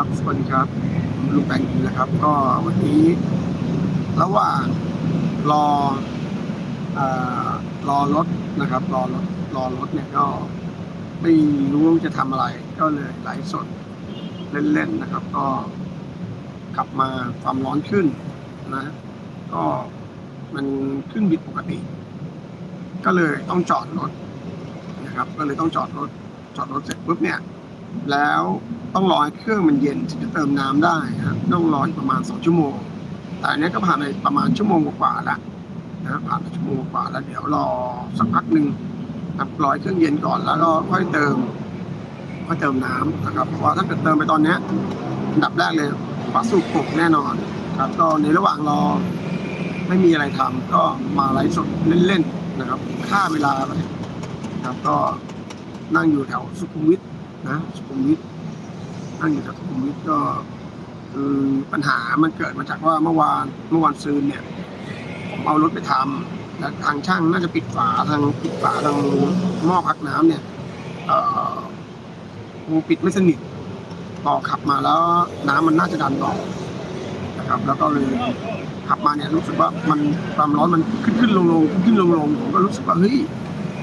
ครับ สวัสดีครับลุงแปงอินนะครับ ก็วันนี้ระหว่างรอเอ่อรอรถนะครับ รอรถรอรถเนี่ยก็ไม่รู้จะทำอะไร ก็เลยไลฟ์สดเล่นๆนะครับ ก็กลับมาความร้อนขึ้นนะ ก็มันขึ้นผิดปกติ ก็เลยต้องจอดรถนะครับ ก็เลยต้องจอดรถจอดรถเสร็จปุ๊บเนี่ย แล้วต้องรอให้เครื่องมันเย็นถึงจะเติมน้ำได้ครับต้องรออีกประมาณสองชั่วโมง แต่เนี้ยก็ผ่านไปประมาณชั่วโมงกว่าแล้วนะผ่านไปชั่วโมงกว่าแล้วเดี๋ยวรอสักพักหนึ่งนะครับรอให้เครื่องเย็นก่อนแล้วก็ค่อยเติมค่อยเติมน้ำนะครับเพราะว่าถ้าเกิดเติมไปตอนเนี้ยอันดับแรกเลยฝาสูบกแน่นอนครับก็ในระหว่างรอไม่มีอะไรทำก็มาไลฟ์สดเล่นๆนะครับฆ่าเวลาไปครับก็นั่งอยู่แถวสุขุมวิท นะสุขุมวิทนั่งอยู่แถวสุขุมวิทก็คือปัญหามันเกิดมาจากว่าเมื่อวานเมื่อวานซืนเนี่ยผมเอารถไปทำแล้วทางช่างน่าจะปิดฝาทางปิดฝาทางหม้อพักน้ำเนี่ย เอ่อคงปิดไม่สนิทต่อขับมาแล้วน้ำมันน่าจะดันออกนะครับ แล้วก็เลยขับมาเนี่ยรู้สึกว่ามันความร้อนมันขึ้นขึ้นลงลงขึ้นขึ้นลงลงผมก็รู้สึกว่าเฮ้ย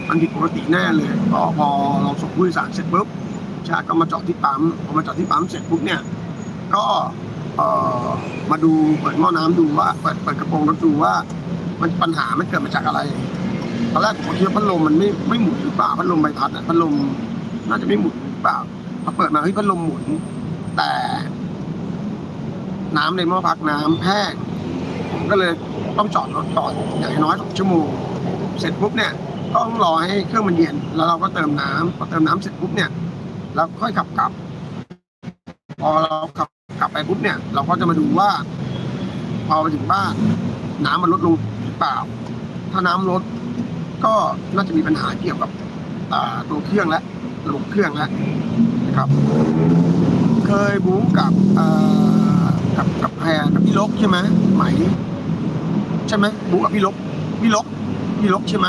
มันผิดปกติแน่เลยพอพอเราส่งผู้โดยสารเสร็จปุ๊บ ชาก็มาจอดที่ปั๊มพอมาจอดที่ปั๊มเสร็จปุ๊บเนี่ย ก็เออมาดูเปิดหม้อน้ำดูว่าเปิดเปิดกระโปรงรถดูว่า มันปัญหามันเกิดมาจากอะไรตอนแรกผมคิดว่าพัดลมมันไม่ไม่หมุนหรือเปล่าพัดลมใบพัดอะพัดลมน่าจะไม่หมุนหรือเปล่าพอเปิดมาเฮ้ยพัดลมหมุน แต่ น้ำในหม้อพักน้ำแห้งผมก็เลยต้องจอดรถก่อนอย่างน้อยสองชั่วโมงเสร็จปุ๊บเนี่ยต้องรอให้เครื่องมันเย็นแล้วเราก็เติมน้ำพอเติมน้ำเสร็จปุ๊บเนี่ย แล้วค่อยขับกลับ พอเราขับกลับไปปุ๊บเนี่ย เราก็จะมาดูว่า พอไปถึงบ้าน น้ำมันลดลงหรือเปล่า ถ้าน้ำลด ก็น่าจะมีปัญหาเกี่ยวกับตัวเครื่องและระบบเครื่องแล้วนะครับ เคยบู๊กับกับกับแพรกับพี่ลกใช่ไหมไหมใช่ไหมบู๊กับพี่ลกพี่ลกพี่ลกใช่ไหม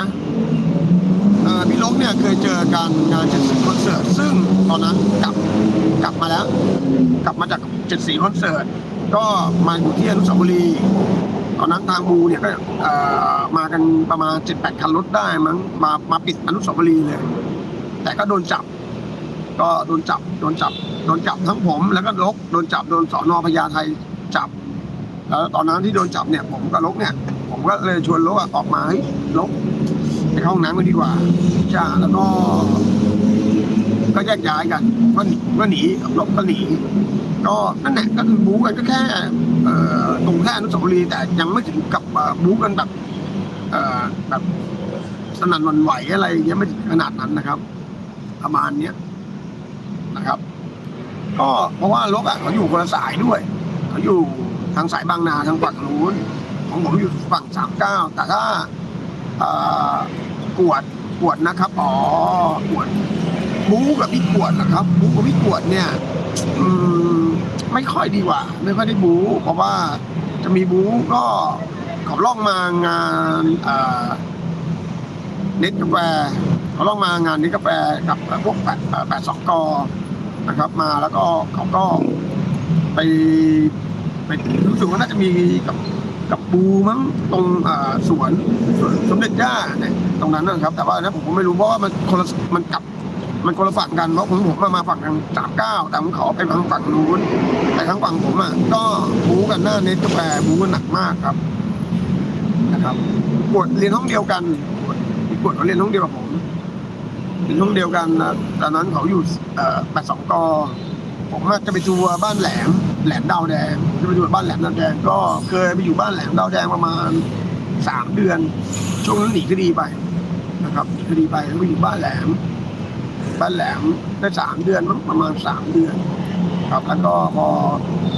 พี่ลกเนี่ยเคยเจอการงานเจ็ดสีคอนเสิร์ตซึ่งตอนนั้นกลับกลับมาแล้ว กลับมาจากเจ็ดสีคอนเสิร์ตก็มาอยู่ที่อนุสาวรีย์ตอนนั้นทางบูเนี่ยก็มากันประมาณเจ็ดแปดคันรถได้มั้งมามาปิดอนุสาวรีย์เลย แต่ก็โดนจับ ก็โดนจับโดนจับโดนจับทั้งผมแล้วก็ลกโดนจับโดนสอนอพญาไทจับแล้วตอนนั้นที่โดนจับเนี่ยผมกับลกเนี่ย ผมก็เลยชวนลกอะออกมาเฮ้ยลก ห้องน้ำกันดีกว่าจ้าแล้วก็ ก็แยกย้ายกันก็หนีก็หนีลบก็หนีก็นั่นแหละก็คือบู๊กันก็แค่ตรงแค่อนุสาวรีย์แต่ยังไม่ถึงกับบู๊กันแบบแบบสนั่นวันไหวอะไรย่างเงี้ยไม่ถึงขนาดนั้นนะครับ ประมาณเนี้ยนะครับ ก็เพราะว่าลบอะเขาอยู่คนละสายด้วยเขาอยู่ทางสายบางนาทางฝั่งนู้นของผมอยู่ฝั่งสามเก้าแต่ถ้า กวดกวดนะครับอ๋อกวดบู๊กับพี่กวดนะครับบู๊กับพี่กวดเนี่ยอืมไม่ค่อยดีกว่า ไม่ค่อยได้บู๊เพราะว่าจะมีบู๊ก็เขาล่องมางานเอ่อเน็ตกาแฟเขาล่องมางานเน็ตกาแฟกับพวกแปดแปดสองกอนะครับ มาแล้วก็เขาก็ไปไปรู้สึกว่าน่าจะมีกับ กับบูมั้งตรงสวนสวนสมเด็จย่าเนี่ยตรงนั้นนะครับ แต่ว่านนั้นผมก็ไม่รู้เพราะว่ามันคนละมันกลับมันคนละฝั่งกันเพราะผมผมมามาฝั่งทางสามเก้าแต่ของเขาไปทางฝั่งนู้นแต่ทางฝั่งผมอะก็บูกันหน้าเน็ตกาแฟบูกันหนักมากครับนะครับกวดเรียนห้องเดียวกันกวดเขาเรียนห้องเดียวกับผมเรียนห้องเดียวกันนะตอนนั้นเขาอยู่อ่อแปดสองก ผมอะจะไปดูบ้านแหลมแหลมดาวแดงจะไปดูบ้านแหลมดาวแดงก็เคยไปอยู่บ้านแหลมดาวแดงประมาณสามเดือน ช่วงนั้นหนีคดีไปนะครับคดีไปแล้วไปอยู่บ้านแหลม บ้านแหลมได้สามเดือนประมาณสามเดือน ครับแล้วก็พอ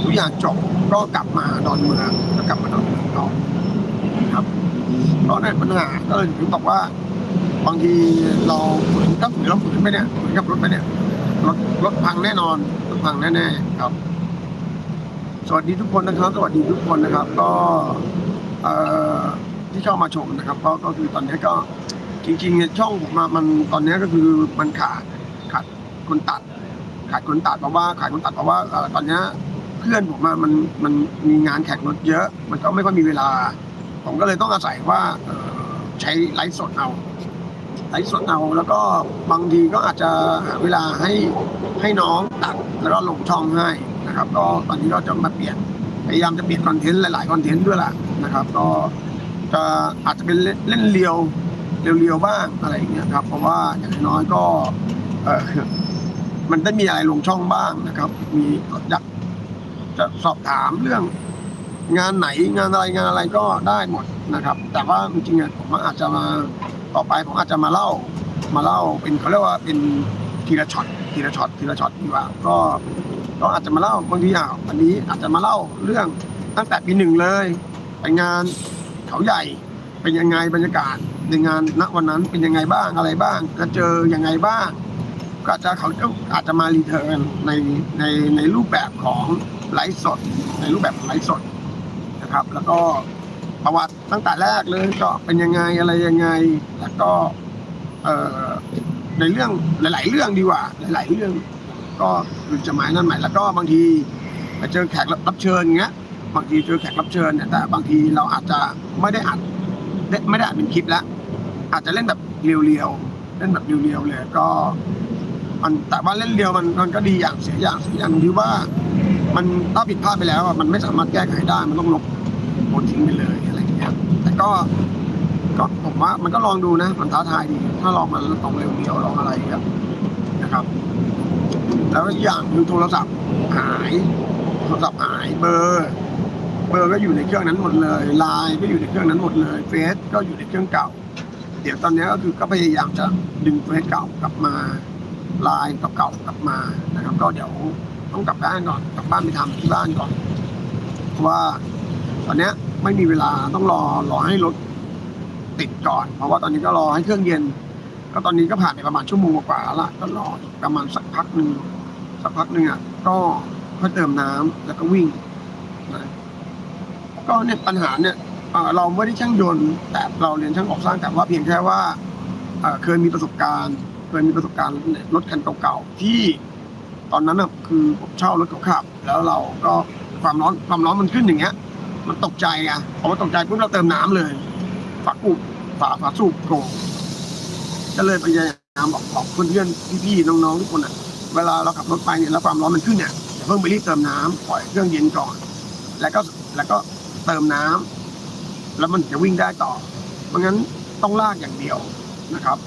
ทุกอย่างจบก็กลับมาดอนเมืองก็กลับมาดอนเมืองต่อครับก็ในปัญหาก็เลยถึงบอกว่าบางทีเราฝืนถ้าฝืนเราฝืนไปเนี่ยฝืนขับรถไปเนี่ยรถรถพังแน่นอน รถพังแน่ๆครับ สวัสดีทุกคนนะครับ สวัสดีทุกคนนะครับ ก็ที่เข้ามาชมนะครับก็ก็คือตอนนี้ก็จริงๆเนี่ยช่องผมมันตอนนี้ก็คือมันขาดขาดคนตัด ขาดคนตัดเพราะว่าขาดคนตัดเพราะว่าตอนนี้เพื่อนผมมันมันมีงานแข่งรถเยอะ มันก็ไม่ค่อยมีเวลา ผมก็เลยต้องอาศัยว่าใช้ไลฟ์สดเอา ไลฟ์สดเอาแล้วก็บางทีก็อาจจะหาเวลาให้ให้น้องตัดแล้วก็ลงช่องให้นะครับ ก็ตอนนี้ก็จะมาเปลี่ยนพยายามจะเปลี่ยนคอนเทนต์หลายๆคอนเทนต์ด้วยล่ะนะครับ ก็จะอาจจะเป็นเล่นเรียวเรียวๆบ้างอะไรอย่างเงี้ยครับ เพราะว่าอย่างน้อยก็เออมันได้มีอะไรลงช่องบ้างนะครับ มีอยากจะสอบถามเรื่องงานไหนงานอะไรงานอะไรก็ได้หมดนะครับ แต่ว่าจริงๆผมอาจจะมา ต่อไปผมอาจจะมาเล่ามาเล่าเป็นเขาเรียกว่าเป็นทีละช็อตทีละช็อตทีละช็อตดีกว่าก็ก็อาจจะมาเล่าบางทีอะวันนี้อาจจะมาเล่าเรื่องตั้งแต่ปีหนึ่งเลยไปงานเขาใหญ่เป็นยังไงบรรยากาศในงานณวันนั้นเป็นยังไงบ้างอะไรบ้างจะเจอยังไงบ้าง ก็อาจจะเขาอาจจะมารีเทิร์นในในในรูปแบบของไลฟ์สด ในรูปแบบของไลฟ์สดนะครับ แล้วก็ ประวัติตั้งแต่แรกเลยก็เป็นยังไงอะไรยังไง แล้วก็ เอ่อในเรื่องหลาย ๆ เรื่องดีกว่า หลาย ๆ เรื่อง ก็คือจะหมายนั่นหมายแล้วก็บางทีไปเจอแขกรับเชิญอย่างเงี้ยบางทีเจอแขกรับเชิญเนี่ยแต่บางทีเราอาจจะไม่ได้อัดไม่ได้อัดเป็นคลิปแล้ว อาจจะเล่นแบบเรียวๆเล่นแบบเรียวๆเลยก็มันแต่ว่าเล่นเรียวมันมันก็ดีอย่างเสียอย่างเสียอย่างที่ว่า มันถ้าผิดพลาดไปแล้วมันไม่สามารถแก้ไขได้มันต้องลบโพสต์ทิ้งไปเลย ก็ก็ผมว่ามันก็ลองดูนะ มันท้าทายดี ถ้าลองมันลองเร็วๆลองอะไรครับนะครับ แล้วอีกอย่างคือโทรศัพท์หายโทรศัพท์หายเบอร์ เบอร์ก็อยู่ในเครื่องนั้นหมดเลยไลน์ก็อยู่ในเครื่องนั้นหมดเลยเฟซก็อยู่ในเครื่องเก่า เดี๋ยวตอนนี้ก็คือก็พยายามจะดึงเฟซเก่ากลับมาไลน์เก่าๆกลับมานะครับ ก็เดี๋ยวต้องกลับบ้านก่อนกลับบ้านไปทำที่บ้านก่อนเพราะว่าตอนเนี้ย ไม่มีเวลาต้องรอรอให้รถติดก่อน เพราะว่าตอนนี้ก็รอให้เครื่องเย็น ก็ตอนนี้ก็ผ่านไปประมาณชั่วโมงกว่าล้วก็รอประมาณสักพักหนึ่งสักพักหนึ่งอะก็ค่อยเติมน้ำแล้วก็วิ่งนะก็เนี่ยปัญหาเนี่ยเราไม่ได้ช่างยนต์ แต่เราเรียนช่างก่อสร้างแต่ว่าเพียงแค่ว่าเอ่อเคยมีประสบการณ์ เคยมีประสบการณ์รถคันเก่าๆที่ตอนนั้นน่ะคือผมเช่ารถเขาขับ แล้วเราก็ความร้อนความร้อนมันขึ้นอย่างเงี้ย มันตกใจไงพอมันตกใจปุ๊บเราเติมน้ำเลย ฝากุบฝาฝาสูบโกงก็เลยพยายามบอกบอกเพื่อนๆพี่ๆน้องๆทุกคนอะ เวลาเราขับรถไปเนี่ยแล้วความร้อนมันขึ้นเนี่ยอย่าเพิ่งไปรีบเติมน้ำปล่อยเครื่องเย็นก่อน แล้วก็แล้วก็เติมน้ำแล้วมันจะวิ่งได้ต่อเพราะงั้นต้องลากอย่างเดียวนะครับ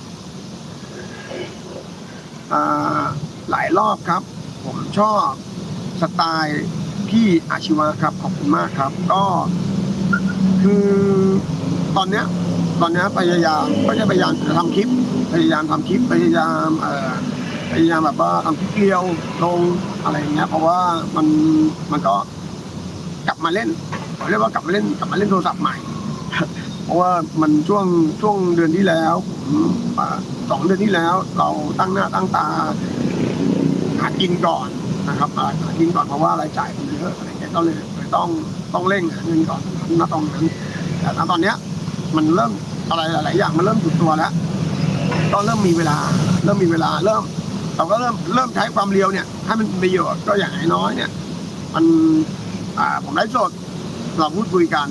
หลายรอบครับ ผมชอบสไตล์ พี่อาชีวะครับขอบคุณมากครับ ก็คือตอนเนี้ยตอนเนี้ยพยายามก็จะพยายามทำคลิป พยายามทำคลิปพยายามเอ่อพยายามแบบว่าทำคลิปเรียวลงอะไรอย่างเงี้ยเพราะว่ามันมันก็กลับมาเล่นเรียกว่ากลับมาเล่นกลับมาเล่นโทรศัพท์ใหม่ เพราะว่ามันช่วงช่วงเดือนที่แล้วผมอ่าสองเดือนที่แล้วเราตั้งหน้าตั้งตา หากินก่อนนะครับหาหากินก่อนเพราะว่ารายจ่ายมัน เยอะอะไรเงี้ยก็เลยเลยต้องต้องเร่งหาเงินก่อนณตรงนั้นแต่ณตอนเนี้ยมันเริ่มอะไรหลายๆอย่างมันเริ่มจุดตัวแล้วก็เริ่มมีเวลา เริ่มมีเวลาเริ่มเราก็เริ่มเริ่มใช้ความเร็วเนี่ยให้มันเป็นประโยชน์ก็อย่างน้อยเนี่ย มันอ่าผมไลฟ์สดเราพูดคุยกัน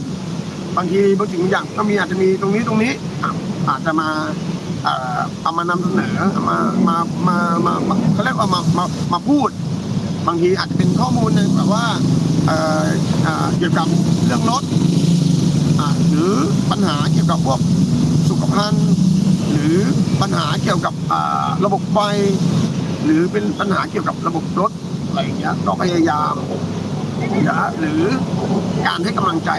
บางทีบางสิ่งบางอย่างก็มีอาจจะมีตรงนี้ตรงนี้อาจจะมาเอ่อเอามานำเสนอมามามามามาเขาเรียกว่ามามามาพูด บางทีอาจจะเป็นข้อมูลในแบบว่าเกี่ยวกับเรื่องรถหรือปัญหาเกี่ยวกับพวกสุขภัณฑ์หรือปัญหาเกี่ยวกับระบบไฟหรือเป็นปัญหาเกี่ยวกับระบบรถอะไรอย่างเงี้ยก็พยายามนะหรือการให้กำลังใจ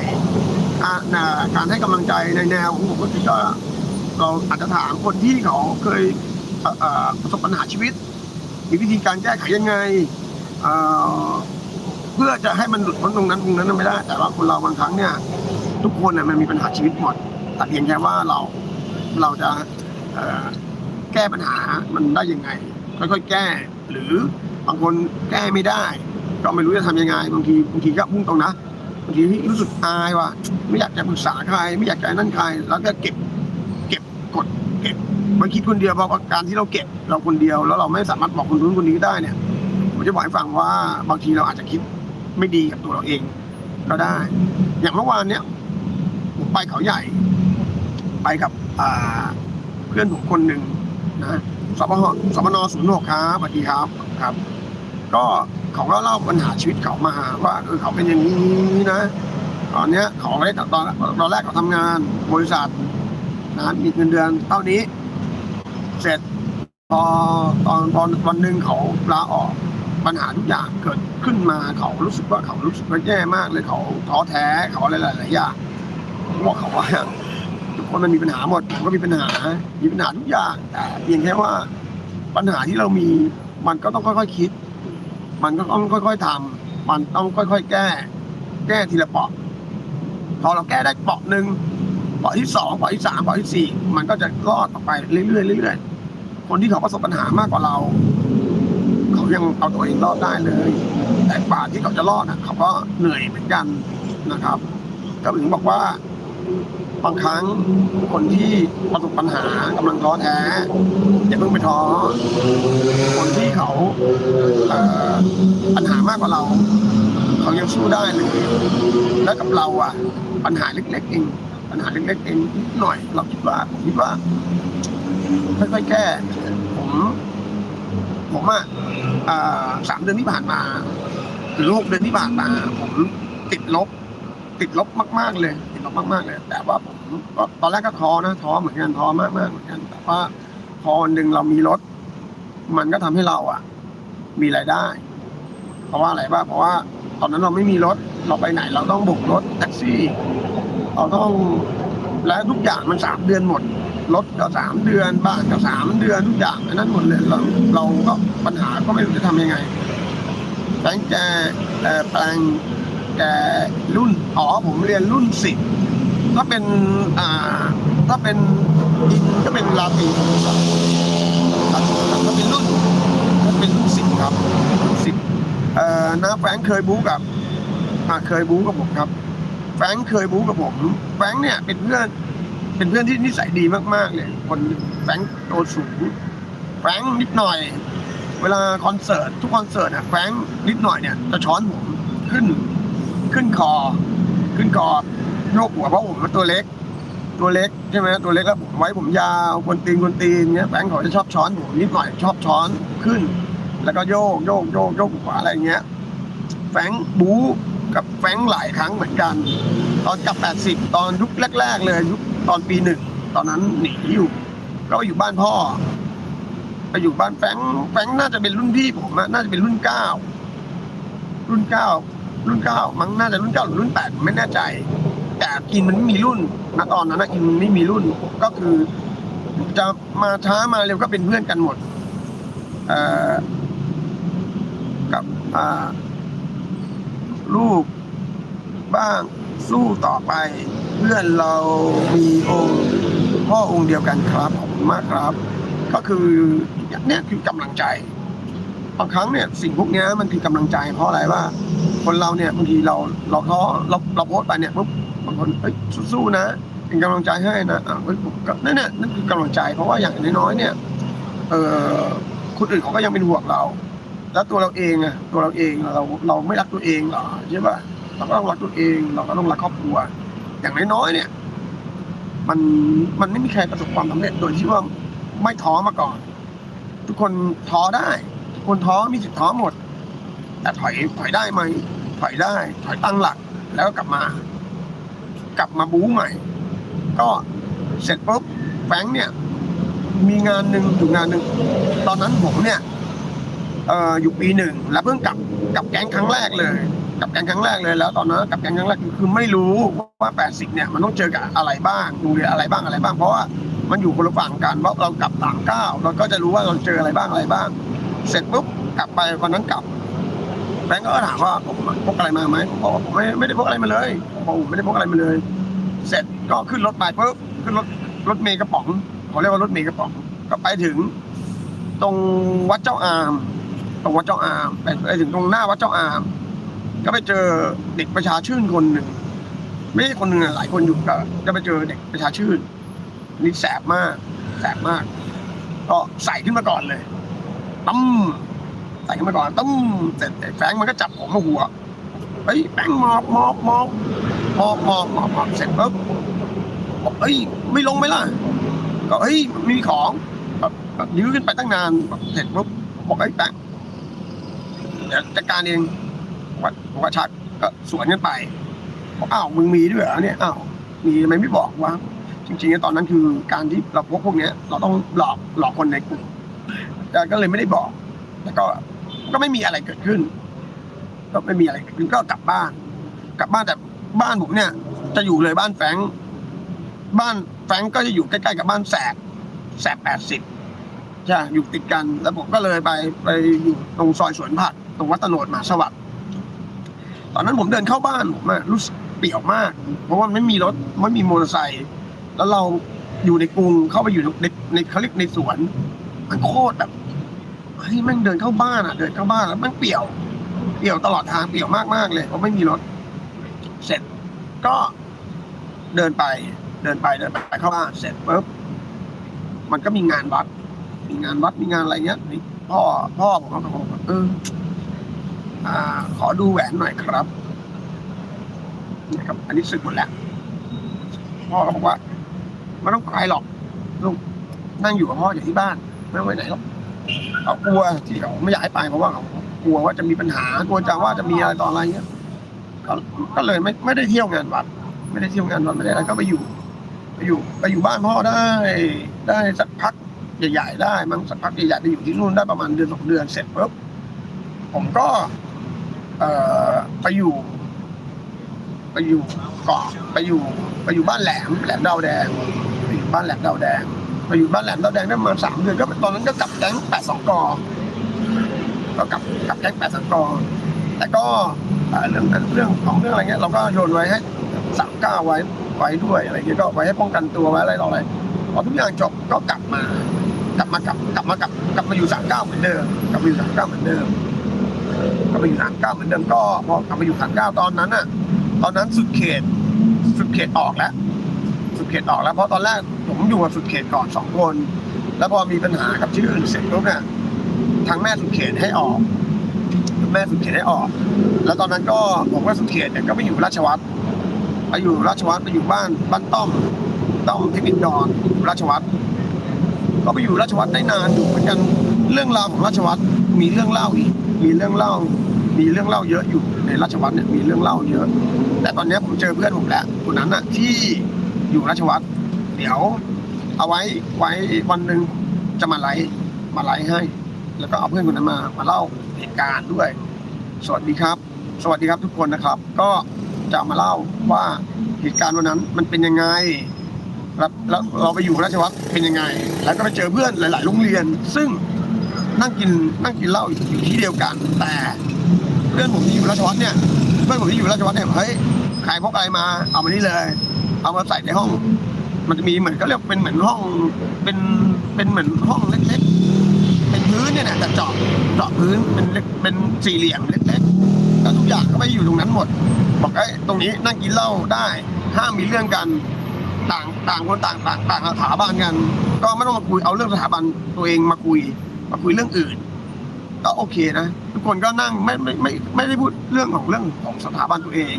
การให้กำลังใจในแนวของผมก็คือก็เราอาจจะถามคนที่เขาเคยประสบปัญหาชีวิตมีวิธีการแก้ไขยังไง เพื่อจะให้มันหลุดพ้นตรงนั้นตรงนั้นไม่ได้ แต่ว่าคนเราบางครั้งเนี่ย ทุกคนน่ะมันมีปัญหาชีวิตหมดแต่เพียงแค่ว่าเราเราจะแก้ปัญหามันได้ยังไงค่อยๆแก้ หรือบางคนแก้ไม่ได้ก็ไม่รู้จะทำยังไงบางทีบางทีก็พุ่งตรงนะบางทีรู้สึกอายว่ะไม่อยากจะปรึกษาใคร ไม่อยากจะนั่นใคร แล้วก็เก็บ เก็บกดเก็บมาคิดคนเดียวเพราะว่าการที่เราเก็บเราคนเดียว แล้วเราไม่สามารถบอกคนนู้นคนนี้ได้เนี่ย ผมจะบอกให้ฟังว่าบางทีเราอาจจะคิดไม่ดีกับตัวเราเองก็ได้ อย่างเมื่อวานเนี้ยผมไปเขาใหญ่ ไปกับเพื่อนผมคนหนึ่งนะสปหสปนศูนย์หกครับสวัสดีครับครับ ก็เขาก็เล่าปัญหาชีวิตเขามาว่าเออเขาเป็นอย่างนี้นะ ตอนเนี้ยเขาได้ตอนตอนแรกเขาทำงานบริษัทนะมีเงินเดือนเท่านี้ เสร็จพอตอนตอนวันหนึ่งเขาลาออก ปัญหาทุกอย่างเกิดขึ้นมาเขารู้สึกว่าเขารู้สึกว่าแย่มากเลยเขาท้อแท้เขาอะไรหลายๆอย่างผมบอกเขาว่าทุกคนมันมีปัญหาหมดผมก็มีปัญหามีปัญหาทุกอย่างแต่เพียงแค่ว่าปัญหาที่เรามีมันก็ต้องค่อยๆคิด มันก็ต้องค่อย ๆทำมันต้องค่อย ๆ แก้ แก้ทีละเปาะพอเราแก้ได้เปาะหนึ่งเปาะที่สองเปาะที่สามเปาะที่สี่มันก็จะรอดต่อไปเรื่อยๆเรื่อยๆคนที่เขาประสบปัญหามากกว่าเรา เขายังเอาตัวเองรอดได้เลย แต่กว่าที่เขาจะรอดอะเขาก็เหนื่อยเหมือนกันนะครับก็ถึงบอกว่าบางครั้งคนที่ประสบปัญหากำลังท้อแท้อย่าเพิ่งไปท้อคนที่เขาเปัญหามากกว่าเรา เขายังสู้ได้เลยแล้วกับเราอะ ปัญหาเล็กๆเองปัญหาเล็กๆเองนิดหน่อย เราคิดว่าผมคิดว่าค่อยๆแก้ผม ผมอะอ่าสามเดือนที่ผ่านมาหรือหกเดือนที่ผ่านมา ผมติดลบ ติดลบมาก ๆ เลย ติดลบมากๆเลย แต่ว่าผมก็ตอนแรกก็ท้อนะท้อเหมือนกันท้อมากๆเหมือนกัน แต่ว่าพอวันหนึ่งเรามีรถ มันก็ทำให้เราอะ มีรายได้ เพราะว่าอะไรบ้างเพราะว่าตอนนั้นเราไม่มีรถเราไปไหน เราต้องบุกรถแท็กซี่ เราต้องและทุกอย่างมันสามเดือนหมด รถก็สามเดือนบ้านก็สามเดือนทุกอย่างอันนั้นหมดเลยเราเราก็ปัญหาก็ไม่รู้จะทำยังไงแปลงแต่แปลงแกรุ่นอ๋อผมเรียนรุ่นสิบถ้าเป็นอ่าถ้าเป็นอินก็เป็นลาตีครับถ้าเป็นรุ่นถ้าเป็นรุ่นสิบครับรุ่นสิบเอ่อน้าแฟงเคยบู๊กับอ่าเคยบู๊กับผมครับแฟงเคยบู๊กับผมแฟงเนี่ยเป็นเพื่อน เป็นเพื่อนที่นิสัยดีมากๆเลยคนแฟงค์ตัวสูงแฟงค์นิดหน่อย เวลาคอนเสิร์ตทุกคอนเสิร์ตอะแฟงค์นิดหน่อยเนี่ยจะช้อนผมขึ้นขึ้นคอ ขึ้นคอโยกหัวเพราะผมมันตัวเล็ก ตัวเล็กใช่ไหมตัวเล็กแล้วผมไว้ผมยาวคนตีนคนตีนเนี้ยแฟงค์เขาจะชอบช้อนผมนิดหน่อยชอบช้อนขึ้น แล้วก็โยกโยกโยกโยกหัวอะไรเงี้ยแฟงค์บู๊กับแฟงค์หลายครั้งเหมือนกัน ตอนกับ 80 ตอนยุคแรก ๆ เลยยุค ตอนปีหนึ่งตอนนั้นหนีอยู่ก็อยู่บ้านพ่อไปอยู่บ้านแฟงแฟงน่าจะเป็นรุ่นพี่ผมอะน่าจะเป็นรุ่นเก้ารุ่นเก้ารุ่นเก้ามั้งน่าจะรุ่นเก้าหรือรุ่นแปดไม่แน่ใจ แต่อินมันไม่มีรุ่นณตอนนั้นนะอินมันไม่มีรุ่นก็คือจะมาช้ามาเร็วก็เป็นเพื่อนกันหมดเออกับลูกบ้างสู้ต่อไป พื่อนเรามีองค์พ่อองค์เดียวกันครับขอบคุณมากครับ ก็คือเนี่ยคือกำลังใจบางครั้งเนี่ยสิ่งพวกเนี้ยมันคือกำลังใจ เพราะอะไรว่า คนเราเนี่ยบางทีเราเราท้อเราเราโพสไปเนี่ยปุ๊บบางคนเอ้ยสู้ๆนะเป็นกำลังใจให้นะอะเฮ้ยนั่นเนี่ยนั่นคือกำลังใจ เพราะว่าอย่างน้อยๆเนี่ยเออคนอื่นเขาก็ยังเป็นห่วงเรา แล้วตัวเราเองอะตัวเราเองเราเราไม่รักตัวเองหรอใช่ป่ะเราก็ต้องรักตัวเอง เราก็ต้องรักครอบครัว อย่างน้อยๆเนี่ย มันมันไม่มีใครประสบความสำเร็จโดยที่ว่าไม่ท้อมาก่อน ทุกคนท้อได้ ทุกคนท้อมีสิทธิ์ท้อหมด แต่ถอยถอยได้ไหมถอยได้ ถอยตั้งหลัก แล้วกลับมา กลับมาบู๊ใหม่ ก็เสร็จปุ๊บแฟงเนี่ย มีงานหนึ่งอยู่งานหนึ่งตอนนั้นผมเนี่ยอออยู่ปีหนึ่งแล้วเพิ่งกลับกลับแก๊งครั้งแรกเลย กับแก๊งครั้งแรกเลยแล้วตอนนั้นกับแก๊งครั้งแรกคือไม่รู้ว่า 80 เนี่ยมันต้องเจอกับอะไรบ้างโรงเรียนอะไรบ้างอะไรบ้าง เพราะว่ามันอยู่คนละฝั่งกันเพราะเรากลับต่างก้าวเราก็จะรู้ว่าเราเจออะไรบ้างอะไรบ้าง เสร็จปุ๊บกลับไปวันนั้นกลับแบงก์ก็ถามว่าผมพกอะไรมาไหมผมบอกว่าผมไม่ไม่ได้พกอะไรมาเลยผมบอกผมไม่ได้พกอะไรมาเลย เสร็จก็ขึ้นรถไปปุ๊บขึ้นรถรถเมย์กระป๋องเขาเรียกว่ารถเมย์กระป๋องก็ไปถึง ตรงวัดเจ้าอาม ตรงวัดเจ้าอามไปไปถึงตรงหน้าวัดเจ้าอาม ก็ไปเจอเด็กประชาชื่นคนหนึ่งไม่ใช่คนหนึ่งอะหลายคนอยู่ก็ก็ไปเจอเด็กประชาชื่นนี่แสบมากแสบมาก ก็ใส่ขึ้นมาก่อนเลยตั้มใส่กันมาก่อนต้มเสร็จแฟงมันก็จับผมมาหัวเฮ้ยแฟรงมอบมอบมอบมอบมอบมอบมอบเสร็จปุ๊บบอกเฮ้ยไม่ลงไหมล่ะ ก็เฮ้ยมีของแบบยื้อขึ้นไปตั้งนานเสร็จปุ๊บบอกไอ้แฟรงเดี๋ยวจัดการเอง วัดวัดชักก็สวนกันไปบอกอ้าวมึงมีด้วยเหรอเนี่ยอ้าวมีทำไมไม่บอกวะจริงๆตอนนั้นคือการที่เราพบพวกเนี้ย เราต้องหลอกหลอกคนในกลุ่มแต่ก็เลยไม่ได้บอกแล้วก็ก็ไม่มีอะไรเกิดขึ้น ก็ไม่มีอะไรเกิดขึ้นก็กลับบ้าน กลับบ้านแต่บ้านผมเนี่ย จะอยู่เลยบ้านแฟงบ้านแฟงก็จะอยู่ใกล้ๆกับบ้านแสบแสบแปดสิบใช่อยู่ติดกัน แล้วผมก็เลยไปไปอยู่ตรงซอยสวนผักตรงวัดตโนดมาสวัสดิ์ ตอนนั้นผมเดินเข้าบ้านผมอะรู้สึกเปี่ยวมาก เพราะว่าไม่มีรถไม่มีมอเตอร์ไซค์แล้วเราอยู่ในกรุงเข้าไปอยู่ในในเขาเรียกในสวน มันโคตรแบบเฮ้ยแม่งเดินเข้าบ้านอะ เดินเข้าบ้านแล้วแม่งเปี่ยว เปี่ยวตลอดทางเปี่ยวมากๆเลยเพราะไม่มีรถ เสร็จก็เดินไป เดินไปเดินไปเข้าบ้านเสร็จปุ๊บมันก็มีงานวัด มีงานวัดมีงานอะไรเงี้ยพ่อพ่อผมก็บอกว่าเออ อขอดูแหวนหน่อยครับนะครับ อันนี้สึกหมดแล้วพ่อก็บอกว่าไม่ต้องไปหรอกลูกนั่งอยู่กับพ่ออยู่ที่บ้าน ไม่ต้องไปไหนหรอกเขากลัวที่เขาไม่อยากให้ไปเพราะว่าเขากลัวว่าจะมีปัญหากลัวจะว่าจะมีอะไรต่ออะไรเงี้ยก็ก็เลยไม่ไม่ได้เที่ยวงานวัด ไม่ได้เที่ยวงานวัดไม่ได้อะไรก็ไปอยู่ ไปอยู่ไปอยู่บ้านพ่อได้ ได้สักพักใหญ่ๆได้มั้งสักพักใหญ่ๆไปอยู่ที่นู่นได้ประมาณเดือนสองเดือนเสร็จปุ๊บผมก็ เอ่อไปอยู่ ไปอยู่เกาะไปอยู่ ไปอยู่บ้านแหลมแหลมดาวแดงไปอยู่บ้านแหลมดาวแดงไปอยู่บ้านแหลมดาวแดงได้ประมาณสามเดือนก็ตอนนั้นก็กลับแก๊งแปดสองกอก็กลับกลับแก๊งแปดสองกอแต่ก็เอ่อเรื่องเรื่องของเรื่องอะไรเงี้ยเราก็โยนไว้ให้สามเก้าไว้ไว้ด้วยอะไรเงี้ยก็ไว้ให้ป้องกันตัวไว้อะไรต่ออะไรพอทุกอย่างจบก็กลับมากลับมากลับกลับมากลับกลับมาอยู่สามเก้าเหมือนเดิมกลับมาอยู่สามเก้าเหมือนเดิม กลับมาอยู่สามเก้าเหมือนเดิมก็พอกลับมาอยู่สามเก้าตอนนั้นอะตอนนั้นสุดเขต สุดเขตออกแล้วสุดเขตออกแล้วเพราะตอนแรกผมอยู่กับสุดเขตก่อนสองคนแล้วพอมีปัญหากับชื่ออื่นเสร็จปุ๊บเนี่ยทางแม่สุดเขตให้ออก แม่สุดเขตให้ออก แล้วตอนนั้นก็ผมก็สุดเขตเนี่ยก็ไปอยู่ราชวัตรไปอยู่ราชวัตรไปอยู่บ้านบ้านต้อมต้อมเทคนิคดอนราชวัตรก็ไปอยู่ราชวัตรได้นานอยู่เหมือนกันเรื่องราวของราชวัตรมีเรื่องเล่าอีก มีเรื่องเล่า มีเรื่องเล่าเยอะอยู่ในราชวัตรเนี่ยมีเรื่องเล่าเยอะ แต่ตอนนี้ผมเจอเพื่อนผมแล้วคนนั้นอะที่อยู่ราชวัตรเดี๋ยว เอาไว้ไว้วันหนึ่งจะมาไลฟ์มาไลฟ์ให้ แล้วก็เอาเพื่อนคนนั้นมามาเล่าเหตุการณ์ด้วย สวัสดีครับ สวัสดีครับทุกคนนะครับ ก็จะมาเล่าว่าเหตุการณ์วันนั้นมันเป็นยังไงแล้วแล้วเราไปอยู่ราชวัตรเป็นยังไง แล้วก็ไปเจอเพื่อนหลาย ๆ โรงเรียน ซึ่ง นั่งกินนั่งกินเหล้าอยู่ที่เดียวกัน แต่เพื่อนผมที่อยู่ราชวัตรเนี่ยเพื่อนผมที่อยู่ราชวัตรเนี่ยเฮ้ยใครพกอะไรมา เอามานี่เลย เอามาใส่ในห้อง มันจะมีเหมือนก็เรียกเป็นเหมือนห้องเป็นเป็นเหมือนห้องเล็กๆ เป็นพื้นเนี่ยนะแต่เจาะเจาะพื้นเป็นเล็กเป็นสี่เหลี่ยมเล็กๆแล้วทุกอย่างก็ไปอยู่ตรงนั้นหมด บอกไอ้ตรงนี้นั่งกินเหล้าได้ห้ามมีเรื่องกันต่างต่างคนต่างต่างต่างสถาบันกัน ก็ไม่ต้องมาคุยเอาเรื่องสถาบันตัวเองมาคุย มาคุยเรื่องอื่น ก็โอเคนะ ทุกคนก็นั่งไม่ไม่ไม่ไม่ได้พูดเรื่องของเรื่องของสถาบันตัวเอง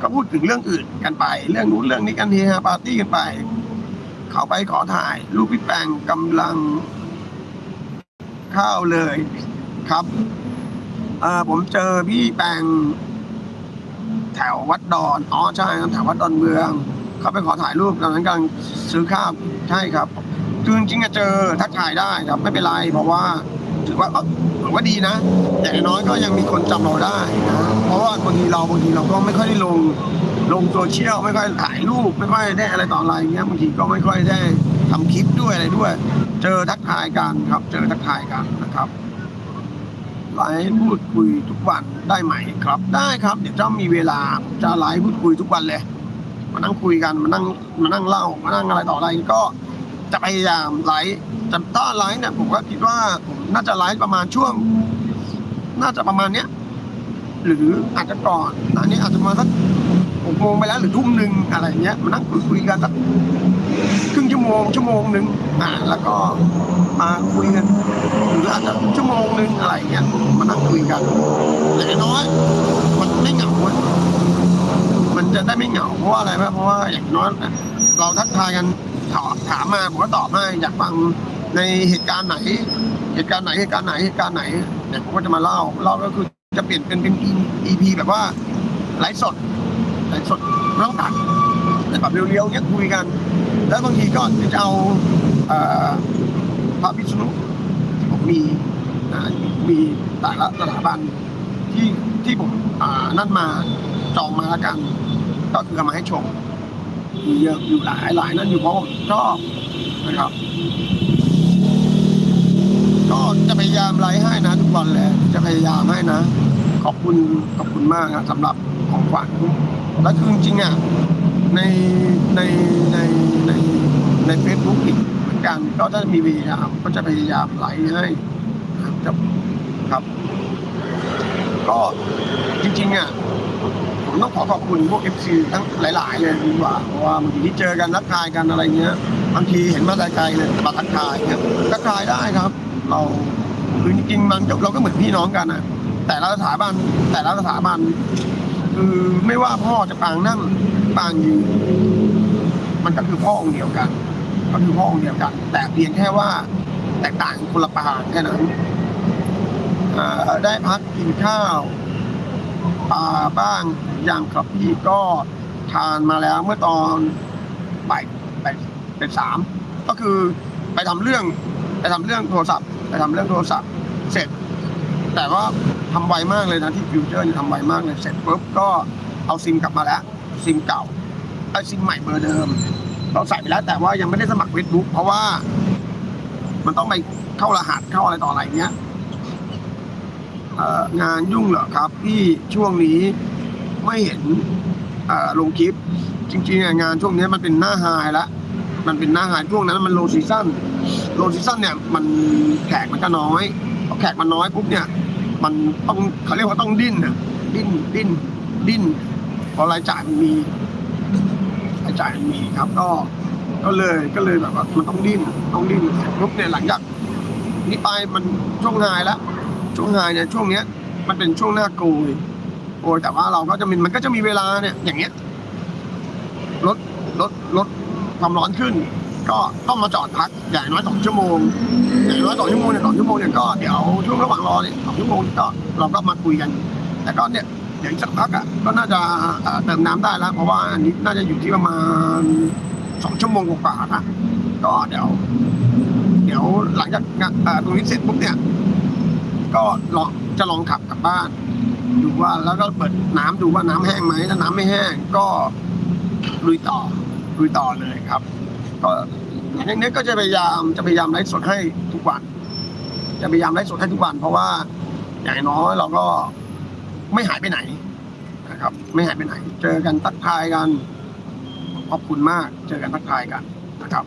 ก็พูดถึงเรื่องอื่นกันไป เรื่องนู้นเรื่องนี้กันเฮฮาปาร์ตี้กันไป เขาไปขอถ่ายรูปพี่แปงกำลังเข้าวเลยครับเออผมเจอพี่แปงแถววัดดอนอ๋อใช่ครับแถววัดดอนเมือง เขาไปขอถ่ายรูปตอนนั้นกำลังซื้อข้าวใช่ครับ คือจริงๆอะเจอทักทายได้ครับไม่เป็นไรเพราะว่าถือว่าถือว่าดีนะอย่างน้อยก็ยังมีคนจำเราได้นะเพราะว่าบางทีเราบางทีเราก็ไม่ค่อยได้ลงลงโซเชียลไม่ค่อยถ่ายรูปไม่ค่อยได้อะไรต่ออะไรเงี้ยบางทีก็ไม่ค่อยได้ทำคลิปด้วยอะไรด้วย เจอทักทายกันครับ เจอทักทายกันนะครับไลฟ์พูดคุยทุกวันได้ไหมครับ ได้ครับเดี๋ยวจะมีเวลาจะไลฟ์พูดคุยทุกวันเลยมานั่งคุยกันมานั่งมานั่งเล่ามานั่งอะไรต่ออะไรก็ จะพยายามไลฟ์จะต้อไลฟ์เนี่ยผมก็คิดว่าผมน่าจะไลฟ์ประมาณช่วง น่าจะประมาณเนี้ยหรืออาจจะก่อนอันนี้อาจจะมาสักหกโมงไปแล้วหรือทุ่มหนึ่งอะไรเงี้ยมานั่งคุยกันสักครึ่งชั่วโมงชั่วโมงหนึ่งอ่าแล้วก็มาคุยกันหรืออาจจะชั่วโมงหนึ่งอะไรเงี้ยมานั่งคุยกันแต่น้อย มันไม่เหงาเว้ยมันจะได้ไม่เหงาเพราะว่าอะไรไหมเพราะว่าอย่างน้อยเราทักทายกัน ถามถามมาผมก็ตอบให้อยากฟังในเหตุการณ์ไหน เหตุการณ์ไหนเหตุการณ์ไหนเหตุการณ์ไหนเนี่ยผมก็จะมาเล่าเล่าก็คือจะเปลี่ยนเป็นเป็น EP แบบว่าไลฟ์สดไลฟ์สดไม่ต้องตัดแต่แบบเรียวๆเนี่ยคุยกัน แล้วบางทีก็จะเอาพระพิษณุที่ผมมีมีแต่ละสถาบันที่ที่ผมนั่นมาจองมาแล้วกัน ก็คือเอามาให้ชม มีเยอะอยู่หลายหลายนั่นอยู่เพราะผมชอบนะครับ ก็จะพยายามไลฟ์ให้นะทุกวันเลยจะพยายามให้นะ ขอบคุณขอบคุณมากนะสำหรับของขวัญแล้วคือจริงๆอะในในในในในเฟซบุ๊กอีกเหมือนกันก็จะมีพยายามก็จะพยายามไลฟ์ให้ครับครับ ก็จริงๆอะ ผมต้องขอขอบคุณพวก FC ทั้งหลาย ๆ เลยดีกว่าเพราะว่าบางทีที่เจอกันทักทายกันอะไรเงี้ยบางทีเห็นมาแต่ไกลเลยมาทักทายเนี่ยทักทายได้ครับ เราคือจริงๆมันเราก็เหมือนพี่น้องกันนะแต่ละสถาบันแต่ละสถาบันคือไม่ว่าพ่อจะปางนั่งปางยืนมันก็คือพ่อองค์เดียวกัน ก็คือพ่อองค์เดียวกัน แต่เพียงแค่ว่าแตกต่างคนละปางแค่นั้นได้พักกินข้าวปลาบ้าง ย่างครับพี่ก็ทานมาแล้วเมื่อตอนบ่ายบ่ายเป็นสามก็คือไปทำเรื่อง ไปทำเรื่องโทรศัพท์ ไปทำเรื่องโทรศัพท์เสร็จ แต่ว่าทำไวมากเลยนะที่ฟิวเจอร์นี่ทำไวมากเลยเสร็จปุ๊บก็เอาซิมกลับมาแล้วซิมเก่าไอ้ซิมใหม่เบอร์เดิม เราใส่ไปแล้วแต่ว่ายังไม่ได้สมัครเฟซบุ๊กเพราะว่า มันต้องไปเข้ารหัสเข้าอะไรต่ออะไรเงี้ยงานยุ่งเหรอครับ พี่ช่วงนี้ ไม่เห็นลงคลิป จริงๆงานช่วงนี้มันเป็นหน้าไฮแล้วมันเป็นหน้าไฮช่วงนั้นมันโลซีซั่นโลซีซั่นเนี่ยมันแขกมันก็น้อยพอแขกมันน้อยปุ๊บเนี่ย มันต้องเขาเรียกว่าต้องดิ้นน่ะดิ้นดิ้นดิ้นพราะรายจ่ายมันมีรายจ่ายมันมีครับก็ก็เลยก็เลยแบบว่ามันต้องดิ้นต้องดิ้นปุ๊บเนี่ยหลังจากนี้ไปมันช่วงไฮแล้วช่วงไฮเนี่ยช่วงเนี้ยมันเป็นช่วงหน้าโกย โอ้ยแต่ว่าเราก็จะมีมันก็จะมีเวลาเนี่ยอย่างเงี้ยลดลดลดความร้อนขึ้น ก็ต้องมาจอดพักอย่างน้อยสองชั่วโมงอย่างน้อยสองชั่วโมงเนี่ยสองชั่วโมงเนี่ยก็เดี๋ยวช่วงระหว่างรอเนี่ยสองชั่วโมงก็เราก็มาคุยกัน แต่ก็เนี่ยเดี๋ยวอีกสักพักอะก็น่าจะเติมน้ำได้แล้ว เพราะว่าอันนี้น่าจะอยู่ที่ประมาณสองชั่วโมงกว่าๆนะก็เดี๋ยว เดี๋ยวหลังจากงานตรงนี้เสร็จปุ๊บเนี่ย ก็ลองจะลองขับกลับบ้าน ดูว่าแล้วก็เปิดน้ำดูว่าน้ำแห้งไหมถ้าน้ำไม่แห้งก็ลุยต่อลุยต่อเลยครับ ก็อย่างนี้ก็จะพยายามจะพยายามไลฟ์สดให้ทุกวัน จะพยายามไลฟ์สดให้ทุกวัน เพราะว่าอย่างน้อยเราก็ไม่หายไปไหนนะครับ ไม่หายไปไหน เจอกันทักทายกันขอบคุณมาก เจอกันทักทายกันนะครับ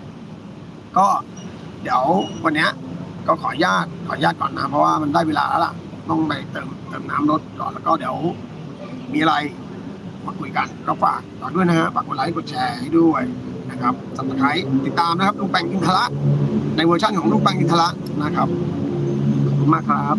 ก็เดี๋ยววันนี้ก็ขออนุญาตขออนุญาตก่อนนะเพราะว่ามันได้เวลาแล้วล่ะ ต้องไปเติมเติมน้ำรถก่อนแล้วก็เดี๋ยวมีอะไรมาคุยกันก็ฝากต่อด้วยนะฮะฝากกดไลค์กดแชร์ให้ด้วยนะครับสับสไครติดตามนะครับลุงแปงกินทะละในเวอร์ชันของลุงแปงกินทะละนะครับขอบคุณมากครับ